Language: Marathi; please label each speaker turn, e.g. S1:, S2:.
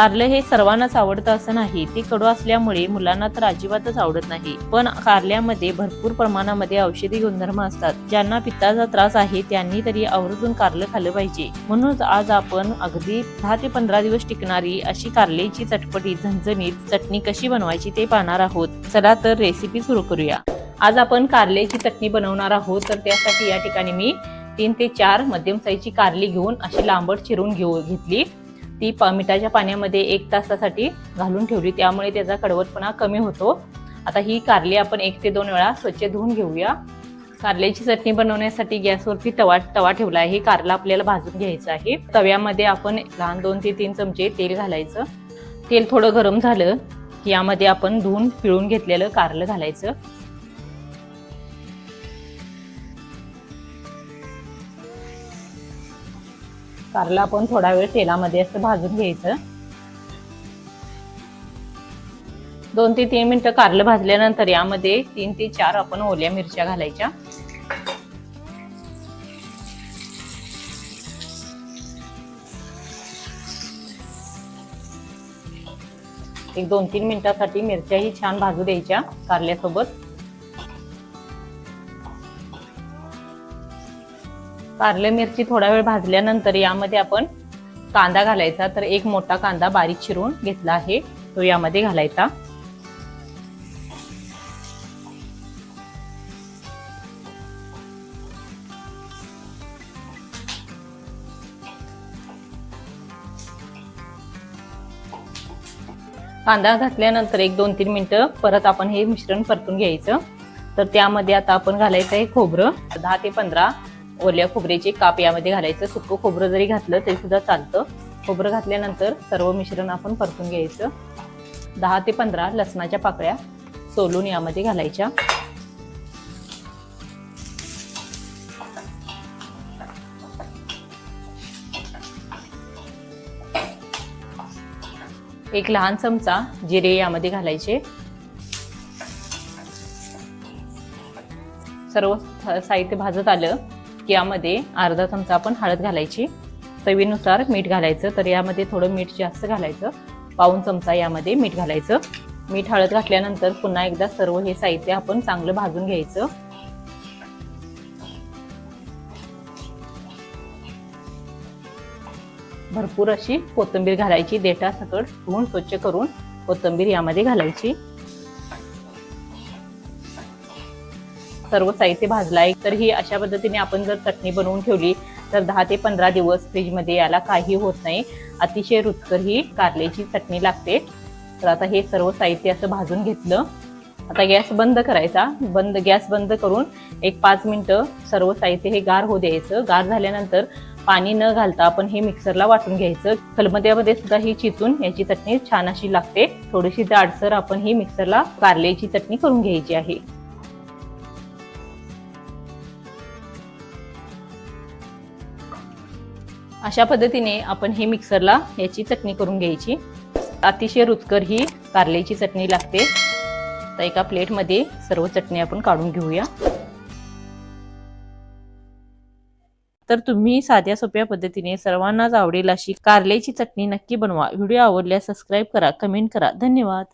S1: कारलं हे सर्वांनाच आवडतं असं नाही. ते कडू असल्यामुळे मुलांना तर अजिबातच आवडत नाही. पण कारल्यामध्ये भरपूर प्रमाणामध्ये औषधी गुणधर्म असतात. ज्यांना पित्ताचा त्रास आहे त्यांनी तरी आवर्जून कारलं खाल्लं पाहिजे. म्हणूनच आज आपण अगदी दहा ते पंधरा दिवस टिकणारी अशी कारल्याची चटपटी झणझणीत चटणी कशी बनवायची ते पाहणार आहोत. चला तर रेसिपी सुरू करूया. आज आपण कारल्याची चटणी बनवणार आहोत. तर त्यासाठी या ठिकाणी मी तीन ते चार मध्यम साईजची कारली घेऊन अशी लांबट चिरून घेऊ घेतली. ती पा मिठाच्या पाण्यामध्ये एक तासासाठी घालून ठेवली. त्यामुळे त्याचा कडवटपणा कमी होतो. आता ही कारली आपण एक ते दोन वेळा स्वच्छ धुवून घेऊया. कारल्याची चटणी बनवण्यासाठी गॅसवरती तवा तवा ठेवला आहे. कारला आपल्याला भाजून घ्यायचं आहे. तव्यामध्ये आपण लहान दोन ते तीन चमचे तेल घालायचं. तेल थोडं गरम झालं की यामध्ये आपण धुवून पिळून घेतलेलं कारलं घालायचं. कारला आपण थोडा वेळ तेलामध्ये असं भाजून घ्यायचं. दोन ते तीन मिनिटं कारलं भाजल्यानंतर यामध्ये तीन ते चार आपण ओल्या मिरच्या घालायच्या. एक दोन तीन मिनिटासाठी मिरच्याही छान भाजू द्यायच्या कारल्यासोबत. कारले मिरची थोडा वेळ भाजल्यानंतर यामध्ये आपण कांदा घालायचा. तर एक मोठा कांदा बारीक चिरून घेतला आहे. तो यामध्ये घालायचा. कांदा घातल्यानंतर एक दोन तीन मिनिटं परत आपण हे मिश्रण परतून घ्यायचं. तर त्यामध्ये आता आपण घालायचं आहे खोबरं. दहा ते पंधरा ओल्या खोबऱ्याचे काप यामध्ये घालायचं. सुकं खोबरं जरी घातलं तरी सुद्धा चालतं. खोबरं घातल्यानंतर सर्व मिश्रण आपण परतून घ्यायचं. दहा ते पंधरा लसणाच्या पाकळ्या सोलून यामध्ये घालायच्या. एक लहान चमचा जिरे यामध्ये घालायचे. सर्व साहित्य भाजत आलं. यामध्ये अर्धा चमचा आपण हळद घालायची चवीनुसार मीठ घालायचं. तर यामध्ये थोडं मीठ जास्त घालायचं. पाऊन चमचा यामध्ये मीठ घालायचं. मीठ हळद घातल्यानंतर पुन्हा एकदा सर्व हे साहित्य आपण चांगलं भाजून घ्यायचं. भरपूर अशी कोथिंबीर घालायची देठा सकट धुवून स्वच्छ करून कोथिंबीर यामध्ये घालायची. सर्व साहित्य भाजला आहे तर ही अशा पद्धतीने आपण जर चटणी बनवून ठेवली तर दहा ते पंधरा दिवस फ्रीजमध्ये याला काही होत नाही. अतिशय रुचकर ही कारल्याची चटणी लागते. तर आता हे सर्व साहित्य असं भाजून घेतलं. आता गॅस बंद करायचा. बंद गॅस बंद करून एक पाच मिनटं सर्व साहित्य हे गार होऊ द्यायचं. गार झाल्यानंतर पाणी न घालता आपण हे मिक्सरला वाटून घ्यायचं. खलबत्यामध्ये सुद्धा ही चिचून याची चटणी छान अशी लागते. थोडीशी जाडसर आपण ही मिक्सरला कारल्याची चटणी करून घ्यायची आहे. अशा पद्धतीने आपण हे मिक्सरला याची चटणी करून घ्यायची. अतिशय रुचकर ही कारल्याची चटणी लागते. तर एका प्लेटमध्ये सर्व चटणी आपण काढून घेऊया. तर तुम्ही साध्या सोप्या पद्धतीने सर्वांनाच आवडेल अशी कारल्याची चटणी नक्की बनवा. व्हिडिओ आवडल्यास सबस्क्राईब करा कमेंट करा. धन्यवाद.